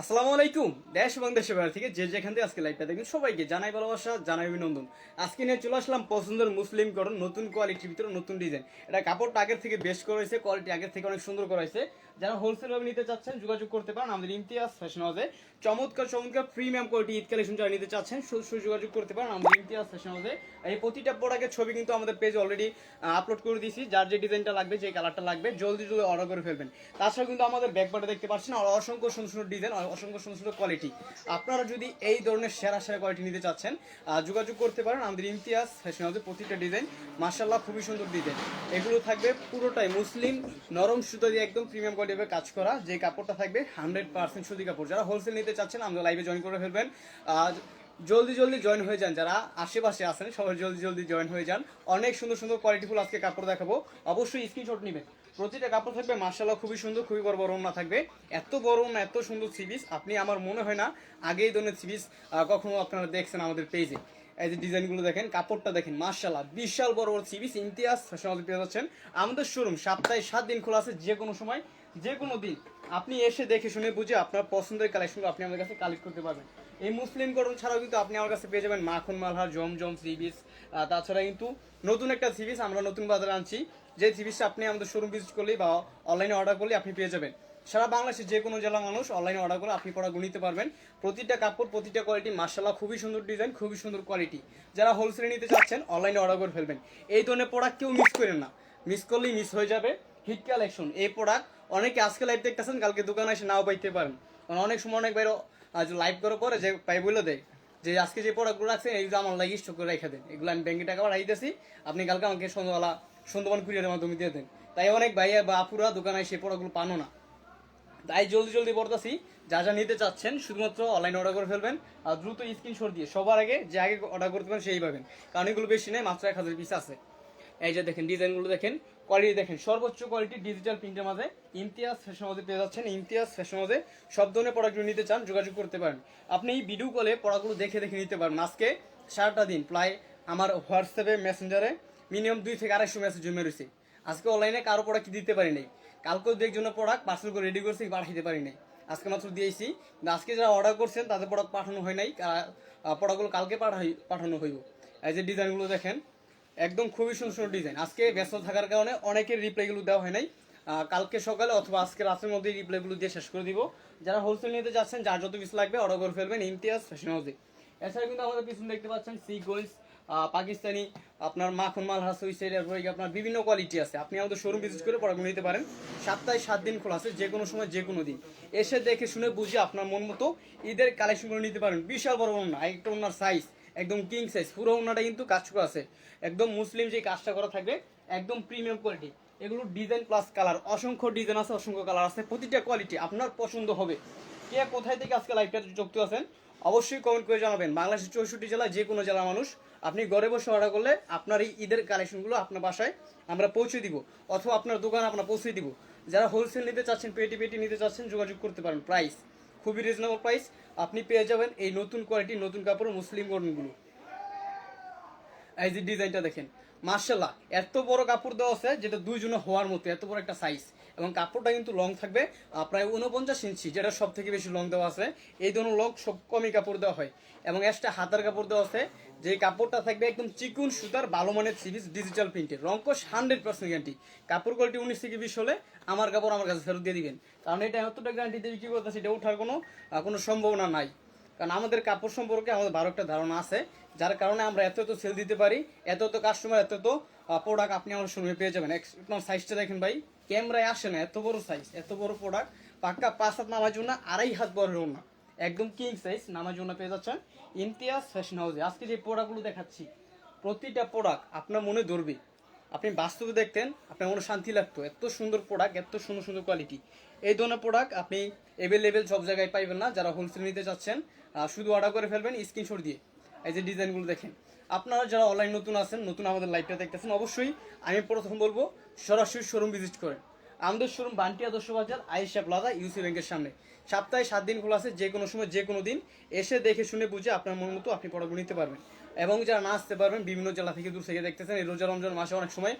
আসসালামু আলাইকুম, দেশ এবং দেশের বাইরে থেকে যে যেখান থেকে আজকে লাইভটা দেখবেন সবাইকে জানাই ভালোবাসা, জানাই অভিনন্দন। আজকে নিয়ে চলে আসলাম পছন্দের মুসলিম করণ নতুন কোয়ালিটির ভিতরে নতুন ডিজাইন এটা কাপড়টা আগের থেকে বেশ করা হয়েছে কোয়ালিটি আগের থেকে অনেক সুন্দর করা হয়েছে। যারা হোলসেল ভাবে নিতে চাচ্ছেন, যোগাযোগ করতে পারেন আমাদের ইমতিয়াজ ফ্যাশন হাউসে চমৎকার চমৎকার প্রিমিয়াম কোয়ালিটি ঈদ কালেকশন যারা নিতে চাচ্ছেন সরাসরি যোগাযোগ করতে পারেন আমাদের ইমতিয়াজ ফ্যাশন হাউসে এই প্রতিটা প্রোডাক্টের ছবি কিন্তু আমাদের পেজে অলরেডি আপলোড করে দিয়েছি। যার যে ডিজাইনটা লাগবে যে কালারটা লাগবে, জলদি জলদি অর্ডার করে ফেলবেন। তাছাড়া কিন্তু আমাদের ব্যাকপার্টে দেখতে পাচ্ছেন, আর অসংখ্য সুন্দর সুন্দর ডিজাইন অসংখ্য সুন্দর সুন্দর কোয়ালিটি আপনারা যদি এই ধরনের সেরা সেরা কোয়ালিটি নিতে চাচ্ছেন যোগাযোগ করতে পারেন আমাদের ইমতিয়াজ ফ্যাশন হাউসে প্রতিটা ডিজাইন মার্শাল্লাহ খুবই সুন্দর ডিজাইন এগুলো থাকবে পুরোটাই মুসলিম, নরম সুতো দিয়ে একদম প্রিমিয়াম কোয়ালিটিভাবে কাজ করা। যে কাপড়টা থাকবে হান্ড্রেড পার্সেন্ট সুতি কাপড়। যারা হোলসেল নিতে চাচ্ছেন, আমাদের লাইভে জয়েন করে ফেলবেন। আর জলদি জলদি জয়েন হয়ে যান। যারা আশেপাশে আছেন, সবাই জলদি জলদি জয়েন হয়ে যান। অনেক সুন্দর সুন্দর কোয়ালিটিফুল আজকে কাপড় দেখাবো। অবশ্যই স্ক্রিনশট নেবেন। প্রতিটা কাপড় থাকবে মার্শাল্লাহ খুবই সুন্দর, খুবই বড় বড় না থাকবে। এত বড় না এত সুন্দর সিবিস আপনি আমার মনে হয় না আগে এই ধরনের সিবিস কখনো আপনারা দেখছেন আমাদের পেজে এই যে ডিজাইনগুলো দেখেন, কাপড়টা দেখেন মার্শাল্লাহ বিশাল বড় বড় সিবিস ইমতিয়াজ ফ্যাশন পেয়ে যাচ্ছেন। আমাদের শোরুম সপ্তাহে সাত দিন খোলা আছে, যে কোনো সময়, যে কোনো দিন। আপনি এসে দেখে শুনে বুঝে আপনার পছন্দের কালেকশনগুলো আপনি আমাদের কাছে কালেক্ট করতে পারবেন। এই মুসলিম করণ ছাড়াও কিন্তু আপনি আমার কাছে পেয়ে যাবেন মাখন মালহার, জমজম সিবিস তাছাড়া কিন্তু নতুন একটা সিবিস আমরা নতুন বাজারে আনছি। যে সিবিসটা আপনি আমাদের শোরুম ভিজিট করলেই বা অনলাইনে অর্ডার করলে আপনি পেয়ে যাবেন। সারা বাংলাদেশের যে কোনো জেলা মানুষ অনলাইনে অর্ডার করে আপনি প্রোডাক্ট নিতে পারবেন। প্রতিটা কাপড়, প্রতিটা কোয়ালিটি মার্শাল্লাহ খুবই সুন্দর ডিজাইন খুবই সুন্দর কোয়ালিটি যারা হোলসেলে নিতে চাচ্ছেন অনলাইনে অর্ডার করে ফেলবেন। এই ধরনের প্রোডাক্ট কেউ মিস করেন না। মিস করলেই মিস হয়ে যাবে। হিট কালেকশন এই প্রোডাক্ট অনেকে আজকে লাইভ দেখতেছেন, কালকে দোকানে এসে নাও পাইতে পারেন। কারণ অনেক সময় অনেক বাইরে আজ লাইভ করার পরে যে পাই বলে দেয় যে, আজকে যে প্রোডাক্টগুলো রাখছেন এইগুলো আমার লাগে স্টক করে রেখে দেন। এগুলো আমি ব্যাংকে টাকা পাঠাইতেছি। আপনি কালকে আমাকে সন্ধ্যাবেলা সুন্দরবন কুরিয়ারের মাধ্যমে দিয়ে দেন। তাই অনেক ভাইয়া বা আপুরা দোকানে সেই প্রোডাক্টগুলো পানো না। তাই জলদি জলদি বলতেছি যা যা নিতে চাচ্ছেন শুধুমাত্র অনলাইনে অর্ডার করে ফেলবেন আর দ্রুত স্ক্রিনশট দিয়ে সবার আগে যে আগে অর্ডার করতে পারেন সেই পাবেন। কারণ এগুলো বেশি নেই, মাত্র এক হাজার পিস আছে। এই যে দেখেন ডিজাইনগুলো দেখেন কোয়ালিটি দেখেন, সর্বোচ্চ কোয়ালিটি ডিজিটাল প্রিন্টের মাঝে ইমতিয়াজ ফ্যাশন হাউসে পেয়ে যাচ্ছেন। ইমতিয়াজ ফ্যাশন হাউসে সব ধরনের প্রোডাক্টগুলো নিতে চান, যোগাযোগ করতে পারেন। আপনি এই ভিডিও কলে প্রোডাক্টগুলো দেখে দেখে নিতে পারেন আজকে সারাটা দিন প্রায় আমার হোয়াটসঅ্যাপে মেসেঞ্জারে মিনিমাম দুই থেকে আড়াইশো মেসেজ জমে রয়েছে। আজকে অনলাইনে কারও প্রোডাক্ট দিতে পারি নাই। কালকেও দু একজনের প্রোডাক্ট পার্সেল করে রেডি করছি, পাঠাইতে পারি নাই। আজকে মাত্র দিয়েছি। আজকে যারা অর্ডার করছেন, তাদের প্রোডাক্ট পাঠানো হয় নাই। প্রোডাক্টগুলো কালকে পাঠাই, পাঠানো হইব। এই যে ডিজাইনগুলো দেখেন, একদম খুবই সুন্দর সুন্দর ডিজাইন আজকে ব্যস্ত থাকার কারণে অনেকের রিপ্লাইগুলো দেওয়া হয় নাই। কালকে সকালে অথবা আজকে রাতের মধ্যে রিপ্লাইগুলো দিয়ে শেষ করে দিব। যারা হোলসেল নিতে যাচ্ছেন, যার যত পিস লাগবে অর্ডার করে ফেলবেন ইমতিয়াজ ফ্যাশন হাউসে এছাড়া কিন্তু আমাদের পিছনে দেখতে পাচ্ছেন সি গোলস পাকিস্তানি আপনার মাখন মাল হাস সাইড আপনার বিভিন্ন কোয়ালিটি আছে। আপনি আমাদের শোরুম ভিজিট করে পড়াগুলো নিতে পারেন। সপ্তাহে সাত দিন খোলা আছে যে কোনো সময় যে কোনো দিন। এসে দেখে শুনে বুঝে আপনার মন মতো ঈদের কালেকশনগুলো নিতে পারেন। বিশাল বড় ওনা একটা ওনার সাইজ একদম কিং সাইজ পুরো ওনাটা কিন্তু কাজ করা আছে। একদম মুসলিম যে কাজটা করা থাকবে, একদম প্রিমিয়াম কোয়ালিটি এগুলো ডিজাইন প্লাস কালার অসংখ্য ডিজাইন আছে, অসংখ্য কালার আছে, প্রতিটা কোয়ালিটি আপনার পছন্দ হবে। কে কোথায় থেকে আজকে লাইভটা যুক্ত আছেন, অবশ্যই কমেন্ট করে জানাবেন। বাংলাদেশের চৌষট্টি জেলায় যে কোনো জেলার মানুষ, আপনি ঘরে বসে অর্ডার করলে আপনার এই ঈদের কালেকশনগুলো আপনার বাসায় আমরা পৌঁছে দিব, অথবা আপনার দোকান আমরা পৌঁছে দিব। যারা হোলসেল নিতে চাচ্ছেন পেটি পেটি নিতে চাচ্ছেন, যোগাযোগ করতে পারেন। প্রাইস খুবই রিজনেবল প্রাইস আপনি পেয়ে যাবেন এই নতুন কোয়ালিটি নতুন কাপড় মুসলিম গরমগুলো এই যে ডিজাইনটা দেখেন মার্শাল্লাহ এত বড় কাপড় দেওয়া আছে যেটা দুইজনে হওয়ার মতো, এত বড় একটা সাইজ এবং কাপড়টা কিন্তু লং থাকবে প্রায় উনপঞ্চাশ ইঞ্চি, যেটা সব থেকে বেশি লং দেওয়া আছে। এই ধরনের লং সব কমই কাপড় দেওয়া হয়। এবং এক্সট্রা হাতার কাপড় দেওয়া আছে যে কাপড়টা থাকবে একদম চিকুন সুতার ভালো মানের সিরিজ ডিজিটাল প্রিন্টের রঙ্কশ হান্ড্রেড পার্সেন্ট গ্যারান্টি কাপড় কোয়ালিটি উনিশ থেকে বিশ হলে আমার কাপড় আমার কাছে ফেরত দিয়ে দিবেন। কারণ এটা এতটা গ্যারান্টি দিয়ে বিক্রি করতেছে এটা ওঠার কোনো কোনো সম্ভাবনা নাই। কারণ আমাদের কাপড় সম্পর্কে আমাদের ভালো একটা ধারণা আছে, যার কারণে আমরা এত এত সেল দিতে পারি, এত এত কাস্টমার এত এত প্রোডাক্ট আপনি আমার শোরুমে পেয়ে যাবেন। এক- আপনার সাইজটা দেখেন ভাই ক্যামেরায় আসে না, এত বড় সাইজ এত বড় প্রোডাক্ট পাক্কা পাঁচ হাত নামার জন্য আড়াই হাত বড় না একদম কিং সাইজ নামার জন্য পেয়ে যাচ্ছেন। ইমতিয়াজ ফ্যাশন হাউসে আজকে যে প্রোডাক্টগুলো দেখাচ্ছি, প্রতিটা প্রোডাক্ট আপনার মনে ধরবে। আপনি বাস্তবে দেখতেন, আপনার মনে শান্তি লাগতো। এত সুন্দর প্রোডাক্ট এত সুন্দর সুন্দর কোয়ালিটি এই ধরনের প্রোডাক্ট আপনি অ্যাভেলেবেল সব জায়গায় পাইবেন না, যারা হোলসেল নিতে চাচ্ছেন শুধু অর্ডার করে ফেলবেন স্ক্রিনশট দিয়ে। এই যে ডিজাইনগুলো দেখেন। আপনারা যারা অনলাইন নতুন আছেন, নতুন আমাদের লাইভটা দেখতেছেন, অবশ্যই আমি প্রথম বলব, সরাসরি শোরুম ভিজিট করেন। আমাদের শোরুম বান্টি আদর্শ বাজার, আয়েশা প্লাজা ইউসি ব্যাংকের সামনে। সপ্তাহে সাত দিন খোলা আছে যে কোনো সময় যে কোনো দিন। এসে দেখে শুনে বুঝে আপনার মন মতো আপনি পড়াগুলো নিতে পারবেন। এবং যারা না আসতে পারবেন, বিভিন্ন জেলা থেকে দূর থেকে দেখতেছেন, এই রোজা রমজান মাসে অনেক সময়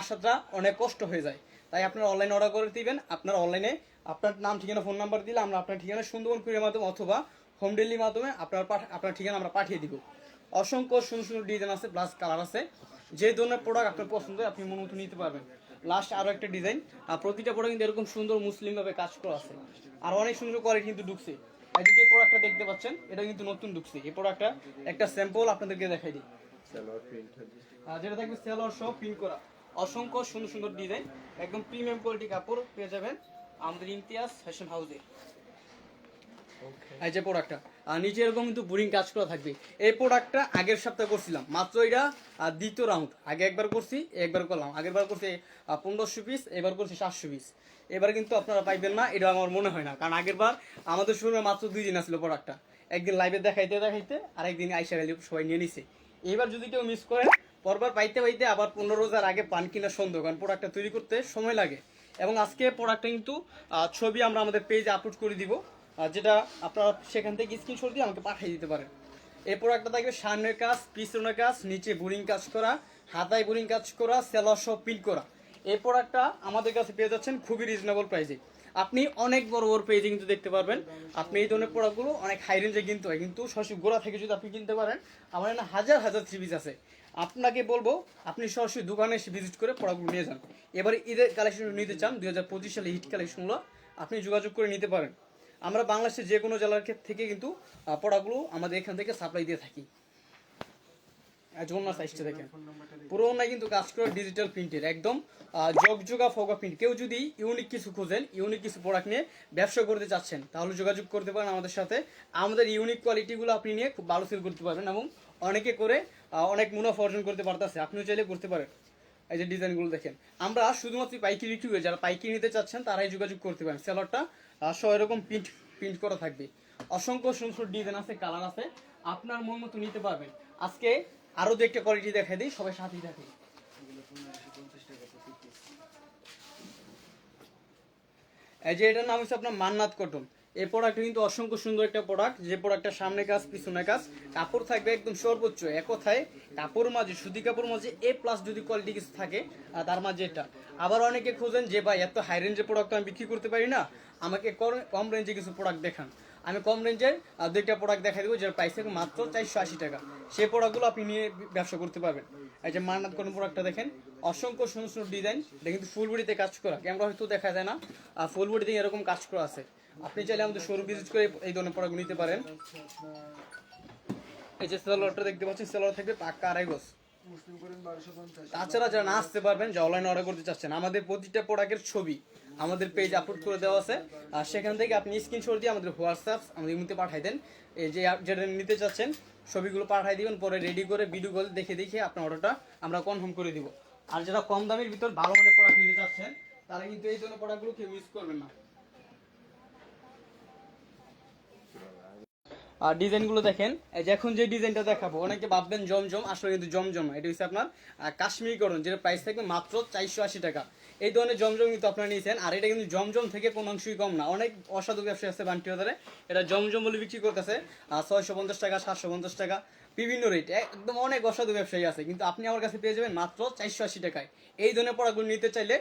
আসাটা অনেক কষ্ট হয়ে যায়। তাই আপনারা অনলাইনে অর্ডার করে দিবেন। আপনারা অনলাইনে আপনার নাম, ঠিকানা ফোন নাম্বার দিলে আমরা আপনার ঠিকানা সুন্দরবন কুরিয়ার মাধ্যমে অথবা হোম ডেলিভারির মাধ্যমে আপনার আপনার ঠিকানা আমরা পাঠিয়ে দিব। অসংখ্য সুন্দর সুন্দর ডিজাইন আছে প্লাস কালার আছে। যে ধরনের প্রোডাক্ট আপনার পছন্দ হয়, আপনি মন মতো নিতে পারবেন। লাস্ট আরও একটা ডিজাইন আর প্রতিটা প্রোডাক্ট কিন্তু এরকম সুন্দর মুসলিমভাবে কাজ করা আছে। আর অনেক সুন্দর কোয়ালিটি কিন্তু ঢুকছে। এই যে প্রোডাক্টটা দেখতে পাচ্ছেন এটা কিন্তু নতুন ঢুকছে। এই প্রোডাক্টটা একটা স্যাম্পল আপনাদেরকে দেখাই দিই। আর যেটা থাকবে সেলর সহ প্রিন্ট করা। অসংখ্য সুন্দর সুন্দর ডিজাইন একদম প্রিমিয়াম কোয়ালিটি কাপড় পেয়ে যাবেন। আমাদের ইমতিয়াজ ফ্যাশন হাউসে এই যে প্রোডাক্টটা আর নিচে এরকম কিন্তু বোরিং কাজ করা থাকবে। এই প্রোডাক্টটা আগের সপ্তাহে করছিলাম। মাত্র এটা দ্বিতীয় রাউন্ড আগে একবার করছি, একবার করলাম। আগের বার করছি পনেরোশো পিস এবার করছি সাতশো পিস এবার কিন্তু আপনারা পাইবেন না, এটা আমার মনে হয় না। কারণ আগের বার আমাদের শোরুমে মাত্র দুই দিন আসলো প্রোডাক্টটা একদিন লাইভে দেখাইতে দেখাইতে আর একদিন আইসা গেলে সবাই নিয়ে নিছে। এবার যদি কেউ মিস করেন পরবার পাইতে পাইতে আবার পনেরো রোজার আগে পান কিনা সন্দেহ। কারণ প্রোডাক্টটা তৈরি করতে সময় লাগে। এবং আজকে প্রোডাক্টটা কিন্তু ছবি আমরা আমাদের পেজে আপলোড করে দিব। যেটা আপনারা সেখান থেকে স্ক্রিনশট দিয়ে আমাকে পাঠিয়ে দিতে পারেন। এই প্রোডাক্টটা থাকবে সামনের কাজ, পিছনের কাজ, নিচে বোরিং কাজ করা, হাতায় বোরিং কাজ করা সেলার সহ প্রিন্ট করা। এই প্রোডাক্টটা আমাদের কাছে পেয়ে যাচ্ছেন খুবই রিজনেবল প্রাইসে আপনি অনেক বড় বড় পেজে কিন্তু দেখতে পারবেন। আপনি এই ধরনের প্রোডাক্টগুলো অনেক হাই রেঞ্জে কিনতে হয়, কিন্তু সরাসরি গোড়া থেকে যদি আপনি কিনতে পারেন, আমার এখানে হাজার হাজার থ্রি পিস আছে। আপনাকে বলব, আপনি সরাসরি দোকানে এসে ভিজিট করে প্রোডাক্টগুলো নিয়ে যান। এবারে ঈদের কালেকশন নিতে চান, দুই হাজার পঁচিশ সালে হিট কালেকশনগুলো আপনি যোগাযোগ করে নিতে পারেন। আমরা বাংলাদেশের যে কোনো জেলার থেকে কিন্তু পড়াগুলো আমাদের এখান থেকে সাপ্লাই দিয়ে থাকি। যমুনা সাইজটা দেখেন। পুরো ওনায় কিন্তু কাজ করে ডিজিটাল প্রিন্টের একদম জগজগা ফগা প্রিন্ট কেউ যদি ইউনিক কিছু খোঁজেন ইউনিক কিছু প্রোডাক্ট নিয়ে ব্যবসা করতে চাচ্ছেন, তাহলে যোগাযোগ করতে পারেন আমাদের সাথে। আমাদের ইউনিক কোয়ালিটিগুলো আপনি নিয়ে খুব ভালো সেল করতে পারবেন এবং অনেকে করে অনেক মুনাফা অর্জন করতে পারতেছে। আপনিও চাইলে করতে পারেন। এই যে ডিজাইনগুলো দেখেন। আমরা শুধুমাত্র পাইকারি করি যারা পাইকারি নিতে চাচ্ছেন তারাই যোগাযোগ করতে পারেন। সেলরটা সব এরকম প্রিন্ট প্রিন্ট করা থাকবে। অসংখ্য সুন্দর ডিজাইন আছে কালার আছে। আপনার মন মতো নিতে পারবেন। আজকে আরও দু একটা কোয়ালিটি দেখাই দিই, সবাই সাথেই থাকে এই যে এটার নাম হচ্ছে আপনার মান্নাত কটন। এই প্রোডাক্ট কিন্তু অসংখ্য সুন্দর একটা প্রোডাক্ট যে প্রোডাক্টটা সামনে কাজ, পিছনে কাজ। কাপড় থাকবে একদম সর্বোচ্চ এক কথায়। কাপড় মাঝে, সুতি কাপড় মাঝে এ প্লাস যদি কোয়ালিটি কিছু থাকে তার মাঝে এটা। আবার অনেকে খোঁজেন যে, ভাই, এত হাই রেঞ্জের প্রোডাক্ট আমি বিক্রি করতে পারি না। আমাকে কম রেঞ্জে কিছু প্রোডাক্ট দেখান। আমি কম রেঞ্জের দুইটা প্রোডাক্ট দেখাই দেবো, যার প্রাইস থাকে মাত্র চারশো আশি টাকা। সেই প্রোডাক্টগুলো আপনি নিয়ে ব্যবসা করতে পারবেন। এই যে মান্নাত কোন প্রোডাক্টটা দেখেন। অসংখ্য সুন্দর সুন্দর ডিজাইন এটা কিন্তু ফুল বডিতে কাজ করা। ক্যামেরা হয়তো দেখা যায় না। আর ফুল বডিতে এরকম কাজ করা আছে। আপনি চাইলে আমাদের শোরুম ভিজিট করে এই ধরনের প্রোডাক্ট নিতে পারেন। এই যে সেলোয়ারটা দেখতে পাচ্ছেন, সেলোয়ার থাকবে পাক্কা আড়াই গজ। তাছাড়া যারা না আসতে পারবেন যে অনলাইনে অর্ডার করতে চাচ্ছেন, আমাদের প্রতিটা প্রোডাক্টের ছবি আমাদের পেজ আপলোড করে দেওয়া আছে। আর সেখান থেকে আপনি স্ক্রিনশট দিয়ে আমাদের হোয়াটসঅ্যাপ আমাদের ইমুতে পাঠাই দেন। এই যে যেটা নিতে চাচ্ছেন, ছবিগুলো পাঠাই দিবেন, পরে রেডি করে ভিডিও কল দেখে দেখে আপনার অর্ডারটা আমরা কনফার্ম করে দিব। আর যারা কম দামের ভিতর ভালো মানের প্রোডাক্ট নিতে চাচ্ছেন, তারা কিন্তু এই ধরনের প্রোডাক্টগুলো কেউ ইউজ করবেন না। আর ডিজাইনগুলো দেখেন যে এখন যে ডিজাইনটা দেখাবো, অনেকে ভাববেন জমজম, আসলে কিন্তু জমজম এটা হচ্ছে আপনার কাশ্মীরি করণ যেটা প্রাইস থাকবে মাত্র চারশো আশি টাকা। এই ধরনের জমজম কিন্তু আপনারা নিয়েছেন। আর এটা কিন্তু জমজম থেকে কোনো অংশই কম না। অনেক অসাধু ব্যবসায়ী আছে বান্টি বাজারে এটা জমজম বলে বিক্রি করতেছে। আর ছয়শো পঞ্চাশ টাকা, সাতশো পঞ্চাশ টাকা, বিভিন্ন রেট একদম অনেক অসাধু ব্যবসায়ী আছে। কিন্তু আপনি আমার কাছে পেয়ে যাবেন মাত্র চারশো আশি টাকায়। এই ধরনের পড়াগুলো নিতে চাইলে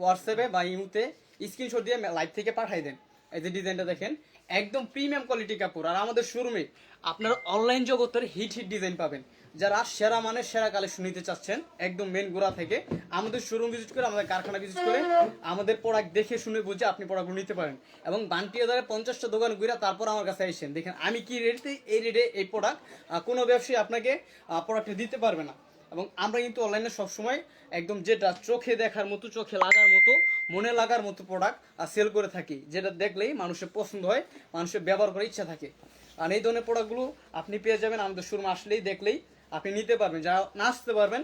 হোয়াটসঅ্যাপে বা ইমুতে স্ক্রিনশট দিয়ে লাইভ থেকে পাঠাই দেন। এই যে ডিজাইনটা দেখেন, একদম প্রিমিয়াম কোয়ালিটি কাপড়। আর আমাদের শোরুমে আপনারা অনলাইন জগতের হিট হিট ডিজাইন পাবেন। যারা সেরা মানের সেরা কালেকশন নিতে চাচ্ছেন, একদম মেন গোড়া থেকে, আমাদের শোরুম ভিজিট করে, আমাদের কারখানা ভিজিট করে, আমাদের প্রোডাক্ট দেখে শুনে বুঝে আপনি প্রোডাক্টগুলো নিতে পারেন। এবং বান্টি হাজারে পঞ্চাশটা দোকান ঘুরে তারপর আমার কাছে এসেছেন দেখেন, আমি কি রেটে এই রেটে এই প্রোডাক্ট কোনো ব্যবসায়ী আপনাকে প্রোডাক্ট দিতে পারবে না। এবং আমরা কিন্তু অনলাইনে সবসময় একদম যেটা চোখে দেখার মতো, চোখে লাগার মতো, মনে লাগার মতো প্রোডাক্ট সেল করে থাকি। যেটা দেখলেই মানুষের পছন্দ হয়, মানুষের ব্যবহার করার ইচ্ছা থাকে। আর এই ধরনের প্রোডাক্টগুলো আপনি পেয়ে যাবেন আমাদের শোরুম আসলেই, দেখলেই আপনি নিতে পারবেন। যারা না আসতে পারবেন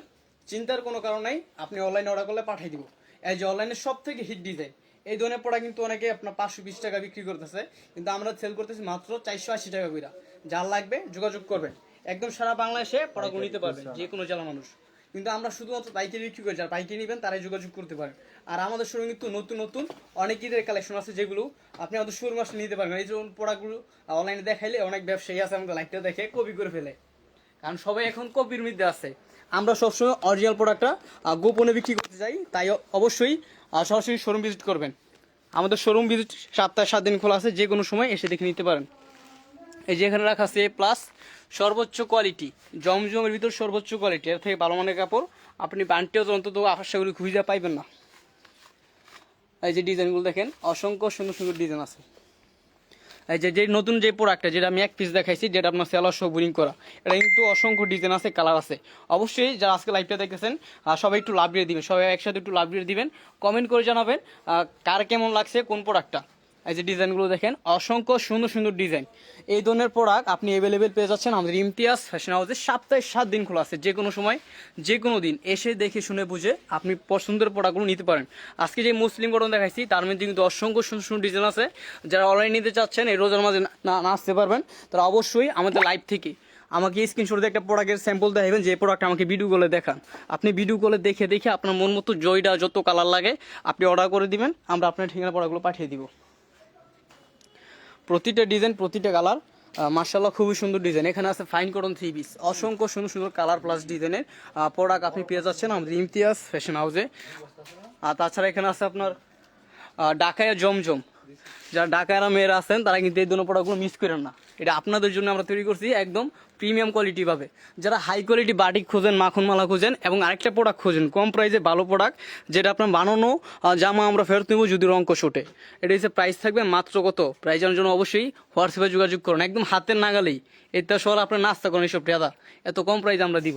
চিন্তার কোনো কারণ নাই আপনি অনলাইনে অর্ডার করলে পাঠিয়ে দিব। এই যে অনলাইনে সব থেকে হিট ডিজাইন এই ধরনের প্রোডাক্ট কিন্তু অনেকে আপনার পাঁচশো বিশ টাকা বিক্রি করতেছে কিন্তু আমরা সেল করতেছি মাত্র চারশো আশি টাকা কইরা। যার লাগবে যোগাযোগ করবেন। একদম সারা বাংলাদেশে প্রোডাক্ট নিতে পারবেন যে কোনো জেলা মানুষ। কিন্তু আমরা শুধুমাত্র বাইকে বিক্রি করি যারা পাইকারি নেবেন তারাই যোগাযোগ করতে পারেন। আর আমাদের শোরুমে কিন্তু নতুন নতুন অনেক ঈদের কালেকশন আছে যেগুলো আপনি আমাদের শোরুম আসলে নিতে পারবেন। এই যে প্রোডাক্টগুলো অনলাইনে দেখাইলে অনেক ব্যবসায়ী আছে আমাদের লাইটটা দেখে কপি করে ফেলে। কারণ সবাই এখন কপির মধ্যে আছে। আমরা সবসময় অরিজিনাল প্রোডাক্টটা গোপনে বিক্রি করতে চাই, তাই অবশ্যই সরাসরি শোরুম ভিজিট করবেন। আমাদের শোরুম ভিজিট সপ্তাহে সাত দিন খোলা আছে, যে কোনো সময় এসে দেখে নিতে পারেন। এই যে এখানে রাখা আছে প্লাস সর্বোচ্চ কোয়ালিটি জমজমের ভিতর সর্বোচ্চ কোয়ালিটি এর থেকে ভালো মানের কাপড়। আপনি বান্টিও অন্তত আশা করি খুঁজে পাইবেন না। এই যে ডিজাইনগুলো দেখেন, অসংখ্য সুন্দর সুন্দর ডিজাইন আছে। যে যে নতুন যে প্রোডাক্টটা যেটা আমি এক পিস দেখাইছি, যেটা আপনার সেলার শো বোরিং করা, এটা কিন্তু অসংখ্য ডিজাইন আছে কালার আছে। অবশ্যই যারা আজকে লাইভটা দেখেছেন সবাই একটু লাভ দিয়ে দিবেন, সবাই একসাথে একটু লাভ দিয়ে দিবেন কমেন্ট করে জানাবেন কার কেমন লাগছে, কোন প্রোডাক্টটা এই যে ডিজাইনগুলো দেখেন, অসংখ্য সুন্দর সুন্দর ডিজাইন। এই ধরনের প্রোডাক্ট আপনি অ্যাভেলেবেল পেয়ে যাচ্ছেন আমাদের ইমতিয়াজ ফ্যাশন হাউসে সপ্তাহে সাত দিন খোলা আছে যে কোনো সময় যে কোনো দিন। এসে দেখে শুনে বুঝে আপনি পছন্দের প্রোডাক্টগুলো নিতে পারেন। আজকে যে মুসলিম গঠন দেখাইছি, তার মধ্যে কিন্তু অসংখ্য সুন্দর সুন্দর ডিজাইন আছে। যারা অনলাইন নিতে চাচ্ছেন, এই রোজার মাঝে না আসতে পারবেন, তারা অবশ্যই আমাদের লাইভ থেকে আমাকে স্ক্রিনশট দিয়ে একটা প্রোডাক্টের স্যাম্পল দেখাবেন, যে প্রোডাক্ট আমাকে ভিডিও কলে দেখান। আপনি ভিডিও কলে দেখে দেখে আপনার মন মতো জয়টা, যত কালার লাগে, আপনি অর্ডার করে দিবেন, আমরা আপনার ঠিকানা প্রোডাক্টগুলো পাঠিয়ে দিব। প্রতিটা ডিজাইন, প্রতিটা কালার মার্শাল্লাহ খুবই সুন্দর ডিজাইন। এখানে আছে ফাইন কটন থ্রি পিস অসংখ্য সুন্দর সুন্দর কালার প্লাস ডিজাইনের প্রোডাক্ট আপনি পেয়ে যাচ্ছেন আমাদের ইমতিয়াজ ফ্যাশন হাউসে আর তাছাড়া এখানে আছে আপনার ডাকায়া জমজম। যারা ডাকায়ারা মেয়েরা আছেন, তারা কিন্তু এই দুটো প্রোডাক্টগুলো মিস করেন না। এটা আপনাদের জন্য আমরা তৈরি করছি একদম প্রিমিয়াম কোয়ালিটি পাবে যারা হাই কোয়ালিটি বাটিক খোঁজেন, মাখন মালা খোঁজেন এবং আরেকটা প্রোডাক্ট খোঁজেন, কম প্রাইসে ভালো প্রোডাক্ট যেটা আপনার বানানো জামা আমরা ফেরত নেব যদি রঙ্ক শোটে এটা হচ্ছে প্রাইস থাকবে মাত্র কত? প্রাইস জানার জন্য অবশ্যই হোয়াটসঅ্যাপে যোগাযোগ করুন। একদম হাতের নাগালেই। এটা সর আপনার নাস্তা করেন এইসব টাদা এত কম প্রাইস আমরা দিব।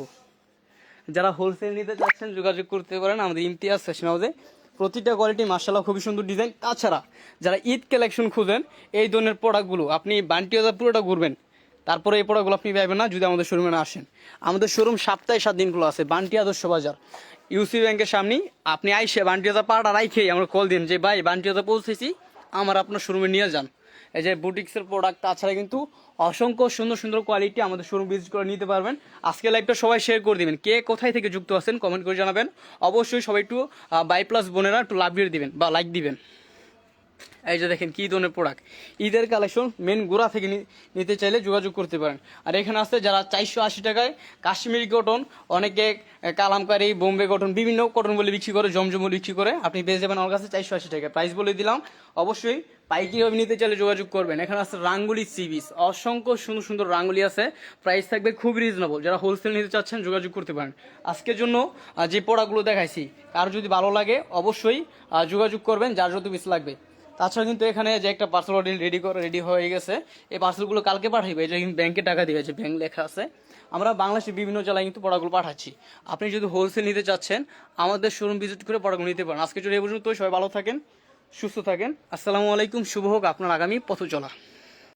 যারা হোলসেল নিতে চাচ্ছেন, যোগাযোগ করতে পারেন। আমাদের ইমতিয়াজ ফ্যাশন হাউসে প্রতিটা কোয়ালিটি মার্শাল্লাহ খুবই সুন্দর ডিজাইন তাছাড়া যারা ঈদ কালেকশন খুঁজেন, এই ধরনের প্রোডাক্টগুলো আপনি বান্টিওজা পুরোটা ঘুরবেন, তারপরে এই প্রোডাক্টগুলো আপনি পাবেন না, যদি আমাদের শোরুমে না আসেন। আমাদের শোরুম সপ্তাহে সাত দিনগুলো আছে, বান্টি আদর্শ বাজার। ইউসি ব্যাংকের সামনে আপনি আইসে বান্টিওজা পাড়া রাইখে আমরা কল দিন যে, ভাই বান্টিওজা পৌঁছেছি, আমার আপনার শোরুমে নিয়ে যান। এই যে বুটিক্সের প্রোডাক্ট তাছাড়া কিন্তু অসংখ্য সুন্দর সুন্দর কোয়ালিটি আমাদের শোরুম ভিজিট করে নিতে পারবেন। আজকে লাইভটা সবাই শেয়ার করে দিবেন। কে কোথায় থেকে যুক্ত আছেন কমেন্ট করে জানাবেন। অবশ্যই সবাই একটু বাই প্লাস বোনেরা একটু লাভ দিয়ে দিবেন বা লাইক দিবেন। এই যে দেখেন, কী ধরনের প্রোডাক্ট ঈদের কালেকশন মেন গোড়া থেকে নিতে চাইলে যোগাযোগ করতে পারেন। আর এখানে আছে যারা চারশো আশি টাকায় কাশ্মীরি কটন অনেকে কালামকারি, বোম্বে কটন বিভিন্ন কটন বলে বিক্রি করে, জমজম বলে বিক্রি করে, আপনি পেয়ে যাবেন আমার কাছে চারশো আশি টাকা প্রাইস বলে দিলাম, অবশ্যই পাইকিভাবে নিতে চাইলে যোগাযোগ করবেন। এখানে আছে রাঙ্গুলি সিবিস অসংখ্য সুন্দর সুন্দর রাঙ্গুলি আছে। প্রাইস থাকবে খুব রিজনেবল যারা হোলসেল নিতে চাচ্ছেন যোগাযোগ করতে পারেন। আজকের জন্য যে প্রোডাক্টগুলো দেখাইছি, কার যদি ভালো লাগে, অবশ্যই যোগাযোগ করবেন, যার যত পিস লাগবে। তাছাড়া কিন্তু এখানে যে একটা পার্সেল অর্ডার রেডি করে রেডি হয়ে গেছে, এই পার্সেলগুলো কালকে পাঠাইবে। এটা কিন্তু ব্যাংকে টাকা দিয়ে যে ব্যাংক লেখা আছে। আমরা বাংলাদেশের বিভিন্ন জেলায় কিন্তু পড়াগুলো পাঠাচ্ছি। আপনি যদি হোলসেল নিতে চাচ্ছেন, আমাদের শোরুম ভিজিট করে পড়াগুলো নিতে পারেন। আজকে যদি এ পর্যন্ত সবাই ভালো থাকেন, সুস্থ থাকেন। আসসালামু আলাইকুম, শুভ হোক আপনার আগামী পথ চলা